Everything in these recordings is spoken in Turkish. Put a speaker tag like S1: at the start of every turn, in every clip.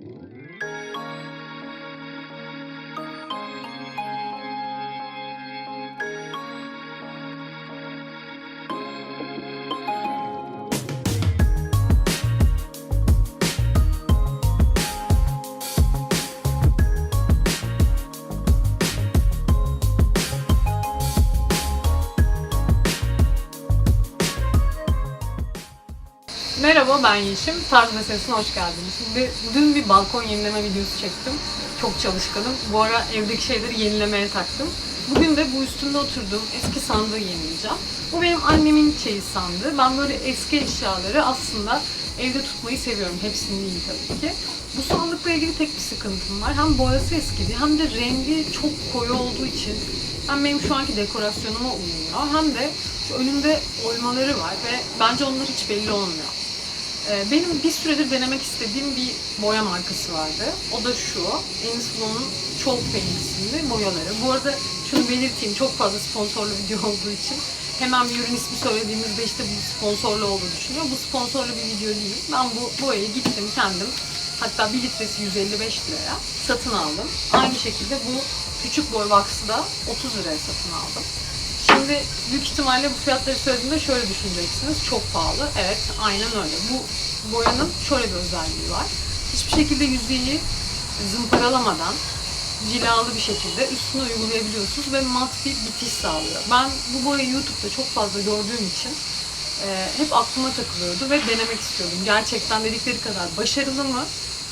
S1: Música Merhaba ben Yeşim. Tarz meselesine hoş geldiniz. Şimdi dün bir balkon yenileme videosu çektim. Çok çalışkanım. Bu ara evdeki şeyleri yenilemeye taktım. Bugün de bu üstünde oturduğum eski sandığı yenileyeceğim. Bu benim annemin çeyiz sandığı. Ben böyle eski eşyaları aslında evde tutmayı seviyorum. Hepsini değil tabii ki. Bu sandıkla ilgili tek bir sıkıntım var. Hem boyası eskidi hem de rengi çok koyu olduğu için hem benim şu anki dekorasyonuma uymuyor hem de şu önünde oymaları var ve bence onlar hiç belli olmuyor. Ee, Benim bir süredir denemek istediğim bir boya markası vardı. O da şu. Ensflow'un Paint isimli boyaları. Bu arada şunu belirteyim. Çok fazla sponsorlu video olduğu için hemen bir ürün ismi söylediğimizde işte bu sponsorlu olduğu düşünüyor. Bu sponsorlu bir video değil. Ben bu boyayı gittim kendim. Hatta bir litresi 155 liraya satın aldım. Aynı şekilde bu küçük boy box'ı da 30 liraya satın aldım. Şimdi büyük ihtimalle bu fiyatları söylediğimde şöyle düşüneceksiniz. Çok pahalı. Evet, aynen öyle. Bu boyanın şöyle bir özelliği var. Hiçbir şekilde yüzeyi zımparalamadan cilalı bir şekilde üstüne uygulayabiliyorsunuz ve mat bir bitiş sağlıyor. Ben bu boyayı YouTube'da çok fazla gördüğüm için e, hep aklıma takılıyordu ve denemek istiyordum. Gerçekten dedikleri kadar başarılı mı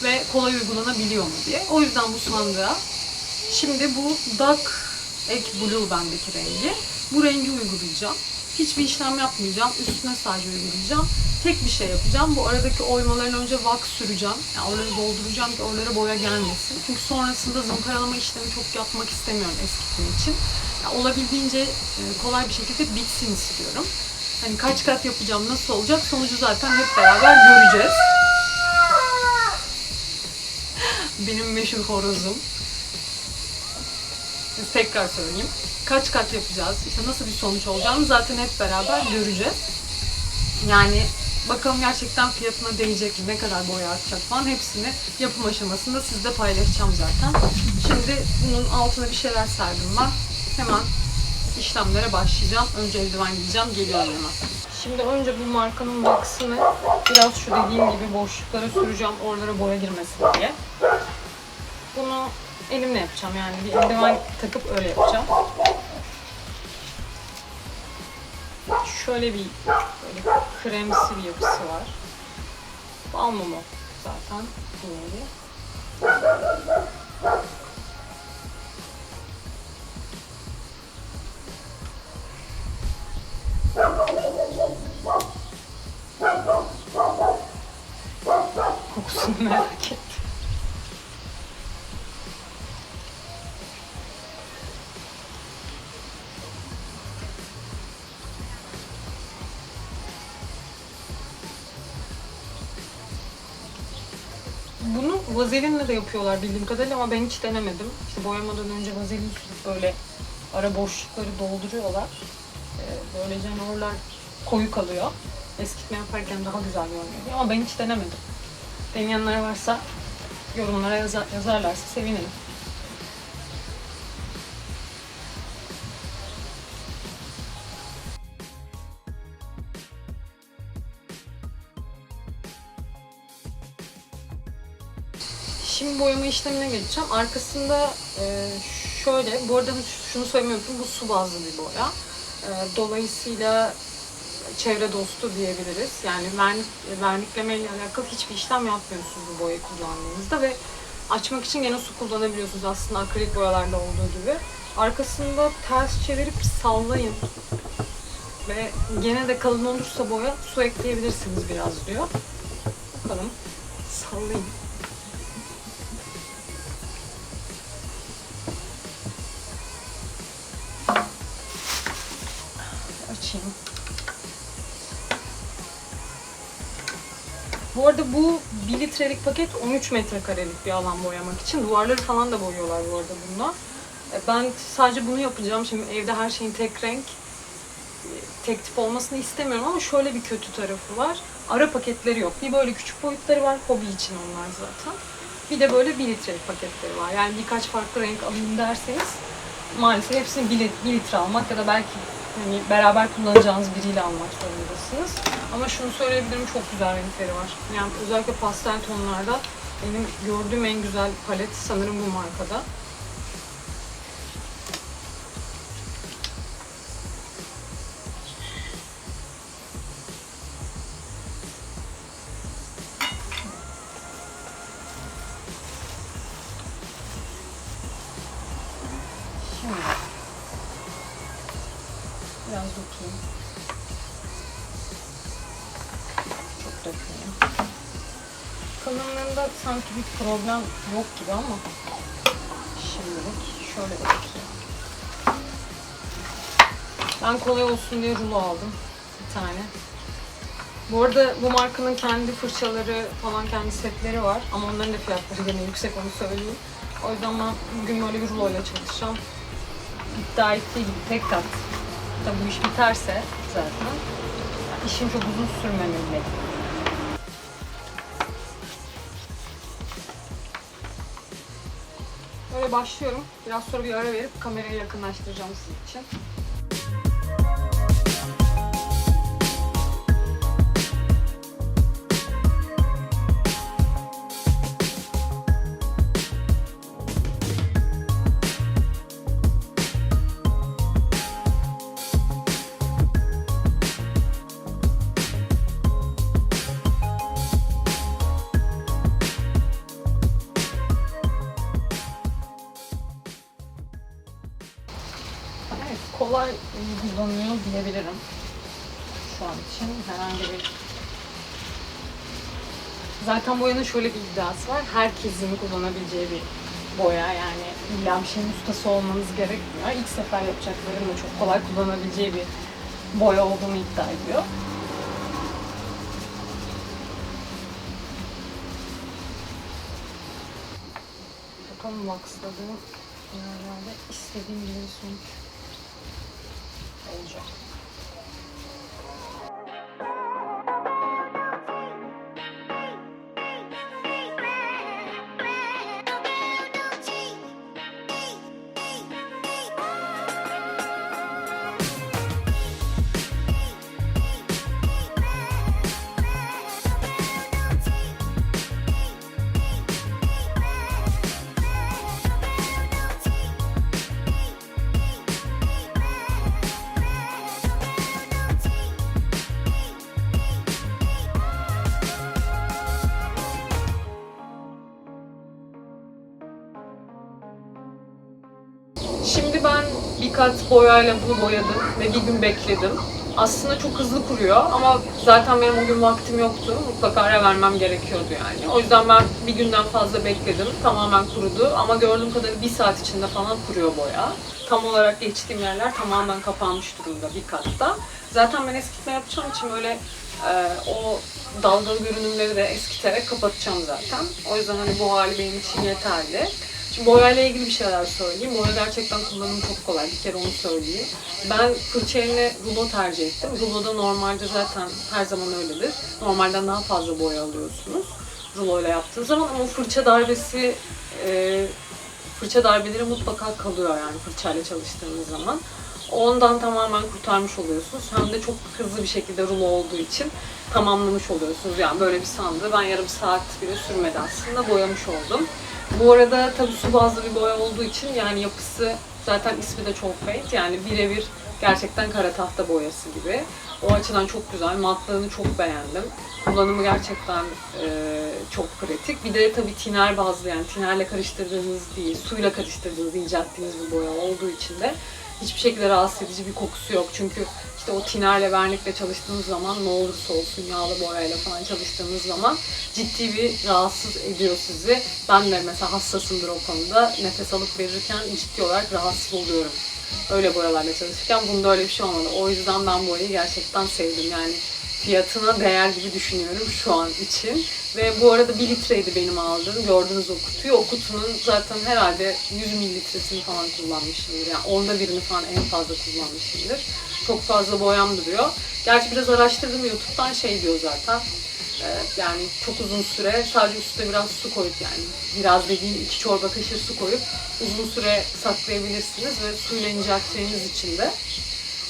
S1: ve kolay uygulanabiliyor mu diye. O yüzden bu sandığa şimdi bu Dark Egg Blue bendeki rengi. Bu rengi uygulayacağım. Hiçbir işlem yapmayacağım. Üstüne sadece uygulayacağım. Tek bir şey yapacağım. Bu aradaki oymaların önce wax süreceğim. Yani oraları dolduracağım ki oralara boya gelmesin. Çünkü sonrasında zımparalama işlemi çok yapmak istemiyorum eskitme için. Yani olabildiğince e, kolay bir şekilde bitsin istiyorum. Hani kaç kat yapacağım, nasıl olacak sonucu zaten hep beraber göreceğiz. Benim meşhur horozum. Tekrar söyleyeyim. Kaç kat yapacağız, işte nasıl bir sonuç olacağını zaten hep beraber göreceğiz. Yani bakalım gerçekten fiyatına değecek mi, ne kadar boya artacak falan hepsini yapım aşamasında sizle paylaşacağım zaten. Şimdi bunun altına bir şeyler serdim ben. Hemen işlemlere başlayacağım. Önce eldiven giyeceğim, geliyorum hemen. Şimdi önce bu markanın box'ını biraz şu dediğim gibi boşluklara süreceğim, oralara boya girmesin diye. Bunu elimle yapacağım yani bir eldiven takıp öyle yapacağım. Şöyle bir böyle kremsi bir yapısı var. Balmumu zaten diğeri. Bunu vazelinle de yapıyorlar bildiğim kadarıyla ama ben hiç denemedim. İşte boyamadan önce vazelin sürüp böyle ara boşlukları dolduruyorlar. Ee, böylece hani oralar koyu kalıyor. Eskitme yaparken daha güzel görünüyor ama ben hiç denemedim. Deneyenler varsa yorumlara yazar, yazarlarsa sevinirim. Şimdi boyama işlemine geçeceğim. Arkasında e, şöyle, bu arada şunu söylemeyi unuttum, bu su bazlı bir boya. E, dolayısıyla çevre dostu diyebiliriz. Yani vernik, vernikleme ile alakalı hiçbir işlem yapmıyorsunuz bu boyayı kullandığınızda ve açmak için gene su kullanabiliyorsunuz aslında akrilik boyalarda olduğu gibi. Arkasında ters çevirip sallayın ve gene de kalın olursa boya su ekleyebilirsiniz biraz diyor. Bakalım sallayın. Açayım. Bu arada bu 1 litrelik paket 13 metrekarelik bir alan boyamak için. Duvarları falan da boyuyorlar bu arada bununla. E, Ben sadece bunu yapacağım. Şimdi evde her şeyin tek renk, tek tip olmasını istemiyorum ama şöyle bir kötü tarafı var. Ara paketleri yok. Bir böyle küçük boyutları var. Hobi için onlar zaten. Bir de böyle 1 litre paketleri var. Yani birkaç farklı renk alayım derseniz maalesef hepsini 1, 1 litre almak ya da belki hani beraber kullanacağınız biriyle almak zorundasınız. Ama şunu söyleyebilirim çok güzel renkleri var. Yani özellikle pastel tonlarda benim gördüğüm en güzel palet sanırım bu markada. Dökeyim. Çok dökmeyeyim. Kalınlığında sanki bir problem yok gibi ama şimdilik şöyle dökeyim. Ben kolay olsun diye rulo aldım bir tane. Bu arada bu markanın kendi fırçaları falan kendi setleri var ama onların da fiyatları gene yüksek onu söyleyeyim. O yüzden ben bugün böyle bir ruloyla çalışacağım. İddia ettiği gibi tek kat. Tabii bu iş biterse zaten işim çok uzun sürmemeli. Böyle başlıyorum. Biraz sonra bir ara verip kamerayı yakınlaştıracağım sizin için. Zaten boyanın şöyle bir iddiası var. Herkesin kullanabileceği bir boya. Yani illa bir şeyin ustası olmanız gerekmiyor. İlk sefer yapacakların da çok kolay kullanabileceği bir boya olduğunu iddia ediyor. Bakalım waxladığım yerlerde istediğim gibi sonuç olacak. Bir kat boyayla bunu boyadım ve bir gün bekledim. Aslında çok hızlı kuruyor ama zaten benim o gün vaktim yoktu. Mutlaka ara vermem gerekiyordu yani. O yüzden ben bir günden fazla bekledim. Tamamen kurudu ama gördüğüm kadarıyla bir saat içinde falan kuruyor boya. Tam olarak geçtiğim yerler tamamen kapanmış durumda bir katta. Zaten ben eskitme yapacağım için böyle e, o dalgalı görünümleri de eskiterek kapatacağım zaten. O yüzden hani bu hali benim için yeterli. Şimdi ilgili bir şeyler söyleyeyim. Boya gerçekten kullanımı çok kolay. Bir kere onu söyleyeyim. Ben fırça yerine rulo tercih ettim. Ruloda normalde zaten her zaman öyledir. Normalden daha fazla boya alıyorsunuz. Ruloyla yaptığınız zaman ama fırça darbesi e, fırça darbeleri mutlaka kalıyor yani fırçayla çalıştığınız zaman. Ondan tamamen kurtarmış oluyorsunuz. Hem de çok hızlı bir şekilde rulo olduğu için tamamlamış oluyorsunuz. Yani böyle bir sandığı ben yarım saat bile sürmedi aslında boyamış oldum. Bu arada tabii su bazlı bir boya olduğu için yani yapısı zaten ismi de çok paint yani birebir gerçekten kara tahta boyası gibi. O açıdan çok güzel. Matlığını çok beğendim. Kullanımı gerçekten e, çok pratik. Bir de tabii tiner bazlı yani tinerle karıştırdığınız değil, suyla karıştırdığınız, incelttiğiniz bir boya olduğu için de hiçbir şekilde rahatsız edici bir kokusu yok. Çünkü işte o tinerle vernikle çalıştığınız zaman ne olursa olsun yağlı boyayla falan çalıştığınız zaman ciddi bir rahatsız ediyor sizi. Ben de mesela hassasımdır o konuda. Nefes alıp verirken ciddi olarak rahatsız oluyorum. Öyle boyalarla çalışırken bunda öyle bir şey olmadı. O yüzden ben boyayı gerçekten sevdim. Yani fiyatına değer gibi düşünüyorum şu an için. Ve bu arada 1 litreydi benim aldığım. Gördüğünüz o kutuyu. O kutunun zaten herhalde 100 mililitresini falan kullanmışımdır. Yani onda birini falan en fazla kullanmışımdır. Çok fazla boyam duruyor. Gerçi biraz araştırdım YouTube'dan şey diyor zaten. Ee, yani çok uzun süre sadece üstüne biraz su koyup yani biraz dediğim iki çorba kaşığı su koyup uzun süre saklayabilirsiniz ve suyla incelttiğiniz için de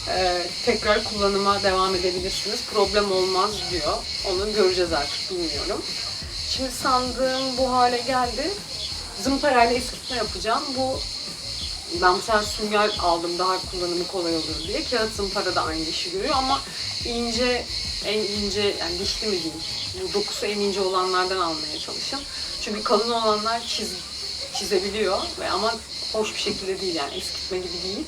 S1: e, tekrar kullanıma devam edebilirsiniz. Problem olmaz diyor. Onu göreceğiz artık bilmiyorum. Şimdi sandığım bu hale geldi. Zımparayla eskitme yapacağım. Bu ben sefer sünger aldım daha kullanımı kolay olur diye. Kağıt zımpara da aynı işi görüyor ama ince, en ince yani dişli mi diyeyim, bu dokusu en ince olanlardan almaya çalışın. Çünkü kalın olanlar çiz, çizebiliyor ve ama hoş bir şekilde değil yani eskitme gibi değil.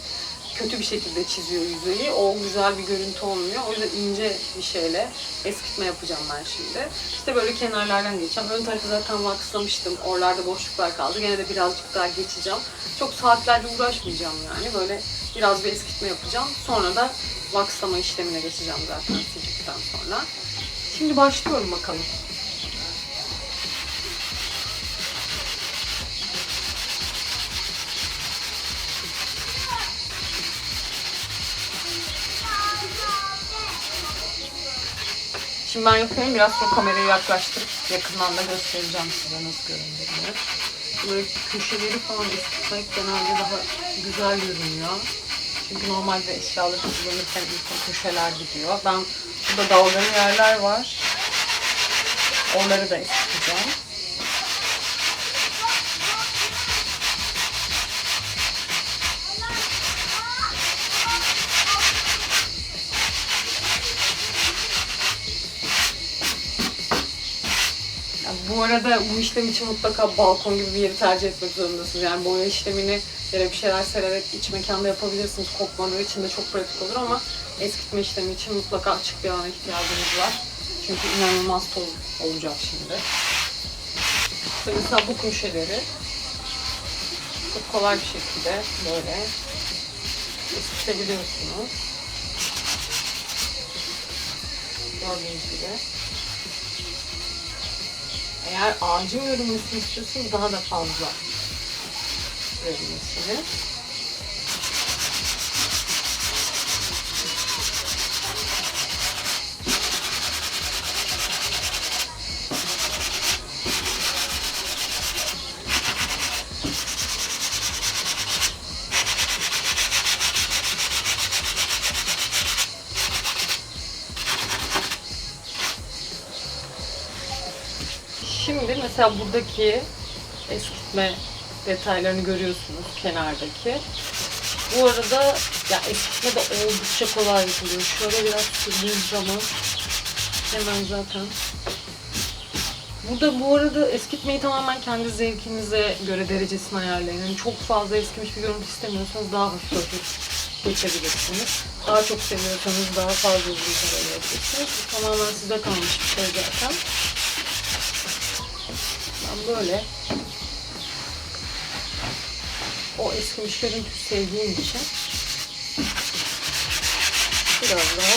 S1: Kötü bir şekilde çiziyor yüzeyi. O güzel bir görüntü olmuyor. O yüzden ince bir şeyle eskitme yapacağım ben şimdi. İşte böyle kenarlardan geçeceğim. Ön tarafı zaten waxlamıştım. Oralarda boşluklar kaldı. Gene de birazcık daha geçeceğim. Çok saatlerce uğraşmayacağım yani. Böyle biraz bir eskitme yapacağım. Sonra da waxlama işlemine geçeceğim zaten sildikten sonra. Şimdi başlıyorum bakalım. Ben yapıyorum. Biraz sonra kamerayı yaklaştırıp yakından da göstereceğim size nasıl göründüğünü. Böyle köşeleri falan eskitmek genelde daha güzel görünüyor. Çünkü normalde eşyaları kullanırken ilk köşeler gidiyor. Ben burada dalgalı yerler var. Onları da eskiteceğim. Bu arada bu işlem için mutlaka balkon gibi bir yeri tercih etmek zorundasınız. Yani boya işlemini yere bir şeyler sererek iç mekanda yapabilirsiniz. Kokmadığı için de çok pratik olur ama eskitme işlemi için mutlaka açık bir alana ihtiyacınız var. Çünkü inanılmaz toz olacak şimdi. İşte mesela bu köşeleri çok kolay bir şekilde böyle eskitebiliyorsunuz. Gördüğünüz gibi. Eğer ağacın görünmesini istiyorsanız daha da fazla görünmesini. Şimdi mesela buradaki eskitme detaylarını görüyorsunuz kenardaki. Bu arada ya eskitme de oldukça kolay yapılıyor. Şöyle biraz sürdüğünüz zaman hemen zaten. Burada bu arada eskitmeyi tamamen kendi zevkinize göre derecesini ayarlayın. Yani çok fazla eskimiş bir görüntü istemiyorsanız daha hafif hafif geçebilirsiniz. Daha çok seviyorsanız daha fazla uzun süre. Bu tamamen size kalmış bir şey zaten. Böyle o eskimiş görüntüsü sevdiğim için biraz daha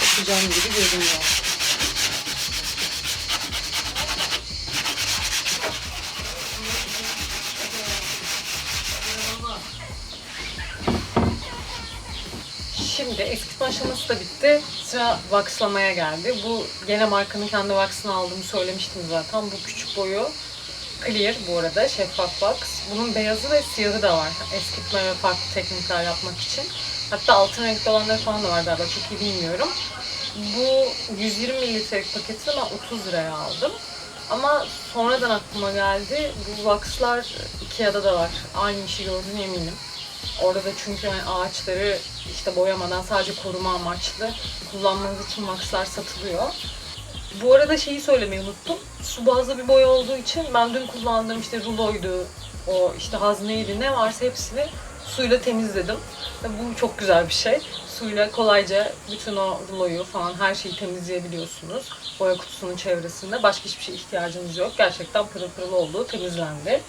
S1: yapacağım gibi görünüyor. Şimdi eskitme aşaması da bitti. Sıra waxlamaya geldi. Bu gene markanın kendi waxını aldığımı söylemiştim zaten. Bu küçük boyu clear bu arada şeffaf wax. Bunun beyazı ve siyahı da var. Eskitme ve farklı teknikler yapmak için. Hatta altın renkli olanları falan da var galiba çok iyi bilmiyorum. Bu 120 mililitrelik paketi ben 30 liraya aldım. Ama sonradan aklıma geldi. Bu waxlar Ikea'da da var. Aynı işi gördüğüne eminim. Orada da çünkü yani ağaçları işte boyamadan sadece koruma amaçlı kullanmanız için waxlar satılıyor. Bu arada şeyi söylemeyi unuttum. Su bazlı bir boya olduğu için ben dün kullandığım işte ruloydu, o işte hazneydi ne varsa hepsini suyla temizledim. Bu çok güzel bir şey. Suyla kolayca bütün o ruloyu falan her şeyi temizleyebiliyorsunuz. Boya kutusunun çevresinde. Başka hiçbir şeye ihtiyacınız yok. Gerçekten pırıl pırıl olduğu temizlendi.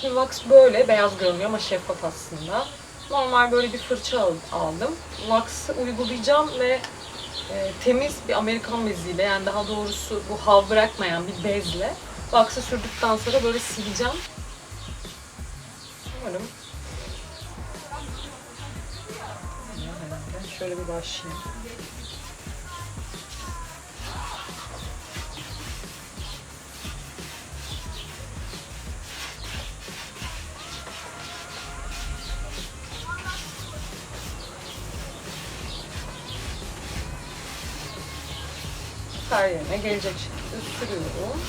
S1: Şimdi wax böyle beyaz görünüyor ama şeffaf aslında. Normal böyle bir fırça al- aldım. Wax'ı uygulayacağım ve e, temiz bir Amerikan beziyle yani daha doğrusu bu hav bırakmayan bir bezle wax'ı sürdükten sonra böyle sileceğim. Umarım. Şöyle bir başlayayım. Her yerine gelecek şekilde sürüyorum.